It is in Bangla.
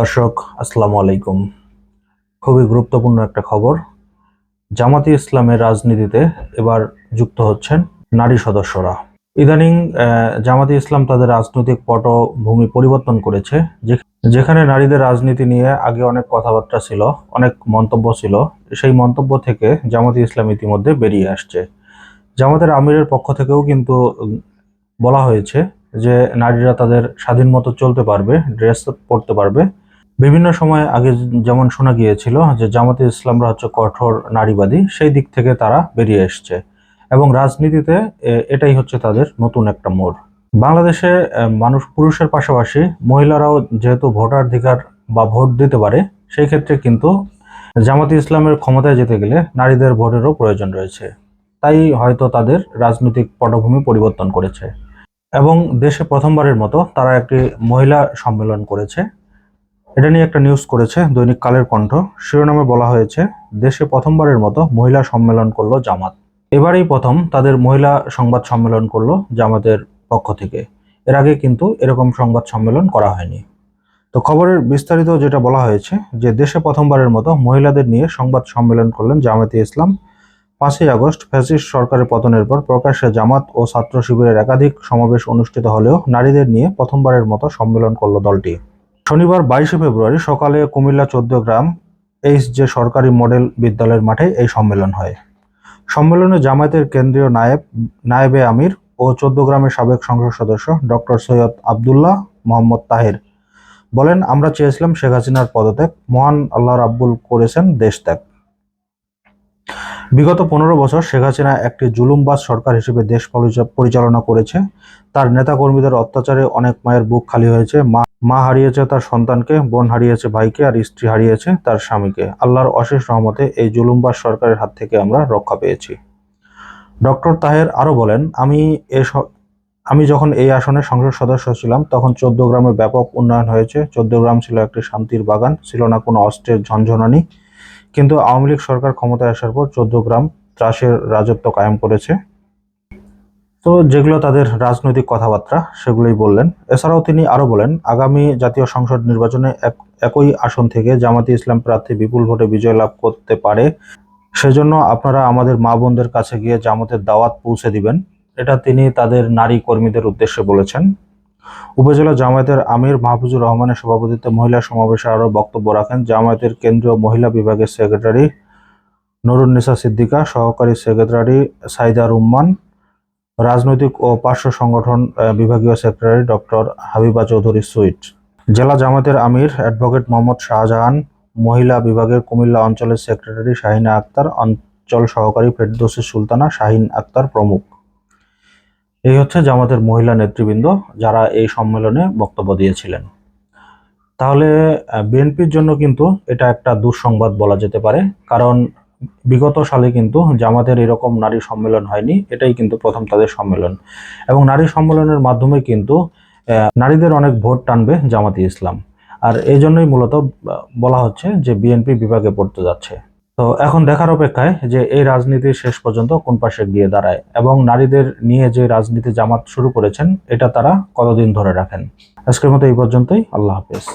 দর্শক, আসসালামু আলাইকুম। খুবই গুরুত্বপূর্ণ একটা খবর। জামাতি ইসলামের রাজনীতিতে এবার যুক্ত হচ্ছেন নারী সদস্যরা। ইদানিং জামাতি ইসলাম তাদের রাজনৈতিক পটভূমি পরিবর্তন করেছে যেখানে নারীদের রাজনীতি নিয়ে আগে অনেক কথাবার্তা ছিল, অনেক মন্তব্য ছিল। সেই মন্তব্য থেকে জামাতি ইসলাম ইতিমধ্যে বেরিয়ে আসছে। জামাতের আমিরের পক্ষ থেকেও কিন্তু বলা হয়েছে যে, নারীরা তাদের স্বাধীন মতো চলতে পারবে, ড্রেস পরতে পারবে। বিভিন্ন সময় আগে যেমন শোনা গিয়েছিল যে জামাতে ইসলামরা হচ্ছে কঠোর নারীবাদী, সেই দিক থেকে তারা বেরিয়ে এসছে। এবং রাজনীতিতে এটাই হচ্ছে তাদের নতুন একটা মোড়। বাংলাদেশে মানুষ পুরুষের পাশাপাশি মহিলারাও যেহেতু ভোটাধিকার বা ভোট দিতে পারে, সেই ক্ষেত্রে কিন্তু জামাতে ইসলামের ক্ষমতায় যেতে গেলে নারীদের ভোটেরও প্রয়োজন রয়েছে। তাই হয়তো তাদের রাজনৈতিক পটভূমি পরিবর্তন করেছে। এবং দেশে প্রথমবারের মতো তারা একটি মহিলা সম্মেলন করেছে। এটা নিয়ে একটা নিউজ করেছে দৈনিক কালের কণ্ঠ। শিরোনামে বলা হয়েছে, দেশে প্রথমবারের মতো মহিলা সম্মেলন করল জামাত। এবারেই প্রথম তাদের মহিলা সংবাদ সম্মেলন করল জামাতের পক্ষ থেকে। এর আগে কিন্তু এরকম সংবাদ সম্মেলন করা হয়নি। তো খবরের বিস্তারিত যেটা বলা হয়েছে, যে দেশে প্রথমবারের মতো মহিলাদের নিয়ে সংবাদ সম্মেলন করলেন জামাতে ইসলাম। পাঁচই আগস্ট ফ্যাসিস্ট সরকারের পতনের পর প্রকাশ্যে জামাত ও ছাত্র শিবিরের একাধিক সমাবেশ অনুষ্ঠিত হলেও নারীদের নিয়ে প্রথমবারের মতো সম্মেলন করল দলটি। শনিবার বাইশে ফেব্রুয়ারি সকালে কুমিল্লা চোদ্দ গ্রাম এইচ যে সরকারি মডেল বিদ্যালয়ের মাঠে এই সম্মেলন হয়। সম্মেলনে জামায়াতের কেন্দ্রীয় নায়েব, নায়েবে আমির ও গ্রামের সাবেক সংসদ সদস্য ডক্টর সৈয়দ আবদুল্লাহ মোহাম্মদ তাহের বলেন, আমরা চেয়েছিলাম শেখ হাসিনার পদত্যাগ। মহান আল্লাহ রাব্বুল করেছেন দেশ ত্যাগ। বিগত পনেরো বছর শেখ হাসিনা একটি জুলুমবাজ সরকার হিসেবে দেশ পরিচা- পরিচালনা করেছে। তার নেতাকর্মীদের অত্যাচারে অনেক মায়ের বুক খালি হয়েছে। মা মা হারিয়েছে তার সন্তানকে, বোন হারিয়েছে ভাইকে, আর স্ত্রী হারিয়েছে তার স্বামীকে। আল্লাহর অশেষ রহমতে এই জুলুমবাজ সরকারের হাত থেকে আমরা রক্ষা পেয়েছি। ডক্টর তাহের আরও বলেন, আমি এ আমি যখন এই আসনে সংসদ সদস্য ছিলাম, তখন চোদ্দ গ্রামে ব্যাপক উন্নয়ন হয়েছে। চোদ্দ গ্রাম ছিল একটি শান্তির বাগান, ছিল না কোনো অস্ত্রের ঝনঝনানি। কিন্তু আওয়ামী লীগ সরকার ক্ষমতায় আসার পর চোদ্দ গ্রাম ত্রাসের রাজত্ব কায়েম করেছে। তো যেগুলো তাদের রাজনৈতিক কথাবার্তা, সেগুলোই বললেন। এছাড়াও তিনি আরও বলেন, আগামী জাতীয় সংসদ নির্বাচনে এক- একই আসন থেকে জামাতি ইসলাম প্রার্থী বিপুল ভোটে বিজয় লাভ করতে পারে। সেজন্য আপনারা আমাদের মা বোনদের কাছে গিয়ে জামাতের দাওয়াত পৌঁছে দিবেন। এটা তিনি তাদের নারী কর্মীদের উদ্দেশ্যে বলেছেন। উপজেলা জামায়াতের আমির মাহফুজুর রহমানের সভাপতিত্বে মহিলা সমাবেশে আরও বক্তব্য রাখেন। জামায়াতের কেন্দ্রীয় মহিলা বিভাগের সেক্রেটারি নুরুন্নিসা সিদ্দিকা, সহকারী সেক্রেটারি সাইদা রুম্মান, রাজনৈতিক ও পার্শ্ব সংগঠন বিভাগীয় secretary doctor Habiba Chowdhury sweet. জেলা জামায়াতের আমির অ্যাডভোকেট মোহাম্মদ শাহজাহান, মহিলা বিভাগের কুমিল্লা অঞ্চলের সেক্রেটারি শাহিনা আক্তার, অঞ্চল সহকারী ফেরদৌসি সুলতানা, শাহিন আক্তার প্রমুখ। এই হচ্ছে জামাতের মহিলা নেতৃবৃন্দ যারা এই সম্মেলনে বক্তব্য দিয়েছিলেন। তাহলে বিএনপির জন্য কিন্তু এটা একটা দুঃসংবাদ বলা যেতে পারে, কারণ বিগত সালে কিন্তু জামাতের এরকম নারী সম্মেলন হয়নি, এটাই কিন্তু প্রথম তাদের সম্মেলন। এবং নারী সম্মেলনের মাধ্যমে কিন্তু নারীদের অনেক ভোট টানবে জামাতি ইসলাম। আর এই জন্যই মূলত বলা হচ্ছে যে বিএনপি বিভাগে পড়তে যাচ্ছে। তো এখন দেখার অপেক্ষায় যে এই রাজনীতি শেষ পর্যন্ত কোন পাশে গিয়ে দাঁড়ায় এবং নারীদের নিয়ে যে রাজনীতি জামাত শুরু করেছেন, এটা তারা কতদিন ধরে রাখেন? আজকের মতো এই পর্যন্তই। আল্লাহ হাফেজ।